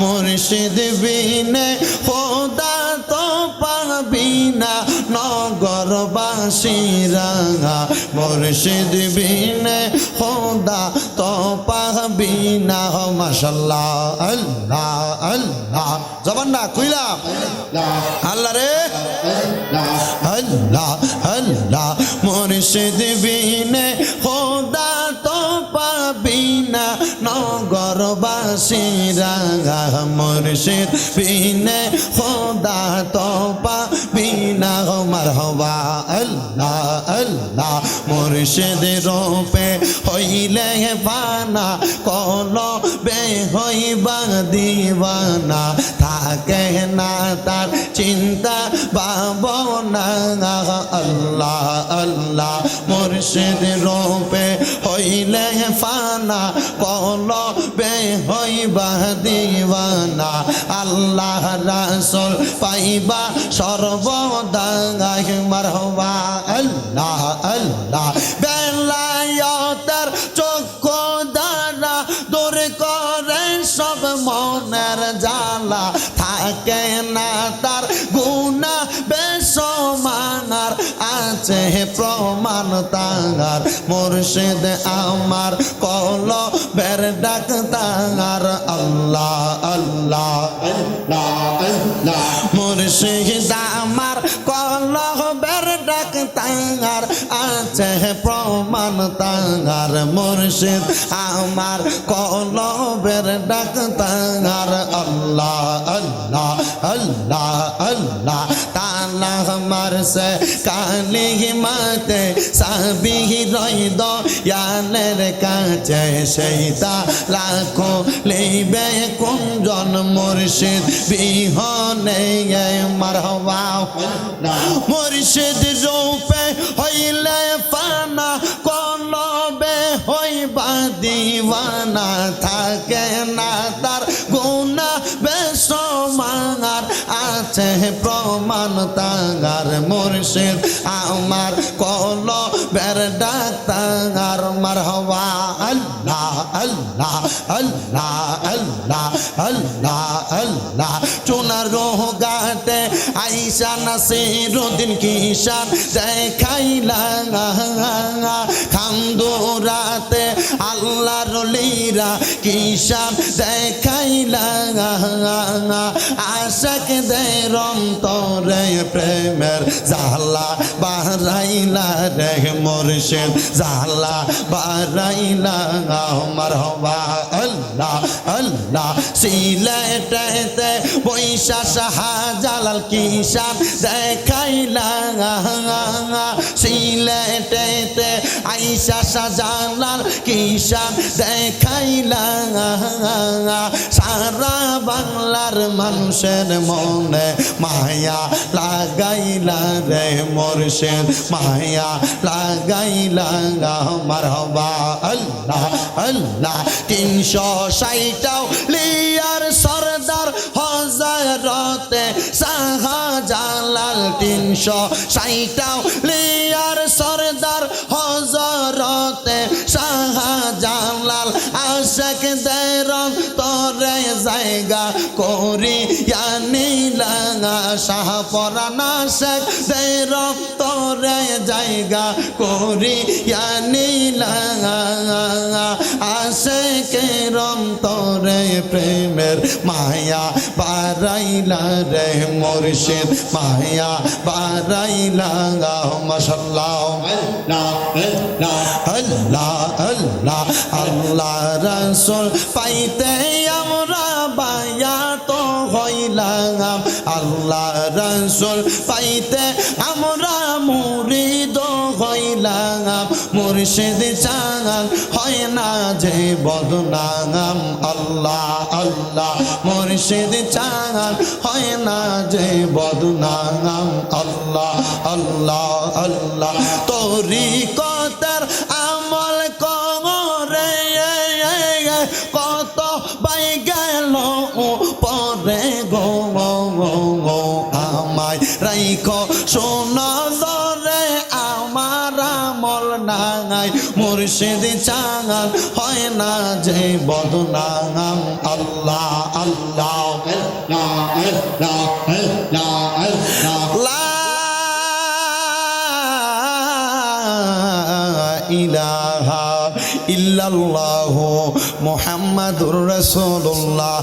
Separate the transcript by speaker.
Speaker 1: মুর্শিদ বিনে খোদা তো পাবি না নগরবাসীরা মুর্শিদ বিনে খোদা তো পাবি না। মাশাল্লাহ, আল্লাহ আল্লাহ। জবান না কইলাম আল্লাহ রে। আল্লাহ আল্লাহ। মুর্শিদ মুর্শিদ, বিনে খোদা তো পাবি না মারহবা, আল্লাহ আল্লাহ। মুর্শিদ রূপে হইলে পানা কল বে হইবা দিবানা থাকে না তার চিন্তা ভাবনা আল্লাহ আল্লাহ। মুর্শিদ রূপে হইলে ফানা কল বে হইবা দিবানা আল্লাহ রাসল পাইবা সর্বদা মারহবা আল্লাহ আছে প্রমাণ তাহার। মুর্শিদ আমার কল বের ডাক তাহার। আল্লাহ প্রমাণ তাহার মুর্শিদ, আমার কলবের ডাক তাহার আল্লাহ আল্লাহ আল্লাহ আল্লাহ। তালা মারছে কালি মাতে সাবি রইদ ইয়ানের কাছে সেইটা লাখো লইবে কুঞ্জন মুর্শিদ, বিহনে মারহবা। মুর্শিদ রূপে হইলে আছে প্রমাণ তাগার মুর্শিদ। আমার কল বের ডাক্তার মারহবা। আল্লাহ আল্লাহ আল্লাহ আল্লাহ আল্লাহ আল্লাহ। চুনার রোহ গাতে আইসা নাসিরুদ্দিন কিষান দেখাইলা। আল্লাহ রলিরা কিষান দেখাইলা আশাক দের অন্তরে প্রেমের জালা বারাইলা রে মুর্শিদ জালা বারাইলা আমার হবা আল্লাহ আল্লাহ। সিলেটেতে বৈশা শাহজালাল কিষান দেখাইলা, সিলেটেতে আইসা শাহজালাল কিষান দেখাইলা? সারা বাংলার মানুষের মনে মায়া লাগাইলা রে মোরশেদ, মায়া লাগাইলা মারহবা আল্লাহ আল্লাহ। তিনশো ষাটটাও লিয়ার সরদার হজারতে শাহজালাল তিনশো ষাটটাও লিয়ার নীলা শাহ পরানা শেখ দের তরে জায়গা করি নীলা আসে কে তরে প্রেমের মায়া বারাইলা রে মুর্শিদ, মায়া বারাইলা মশাল্লাহ। আল্লাহ আল্লাহ আল্লাহ রসুল পাইতে হইলাম আল্লাহ রসুল পাইতে আমরা মুরিদ হইলাম। মুর্শিদ চাঙ হয় না যে বদনাম। আল্লাহ আল্লাহ। মুর্শিদ চাঙ হয় না যে বদনাম। আল্লাহ আল্লাহ আল্লাহ। তোরি কতার গো আমায় রাইখ সোনা ধরে আমার আমল নাই মোর মুর্শিদ চাঙান হয় না যে বদনাম আল্লাহ আল্লাহ ইলাহা ইল্লাল্লাহু মুহাম্মাদুর রাসূলুল্লাহ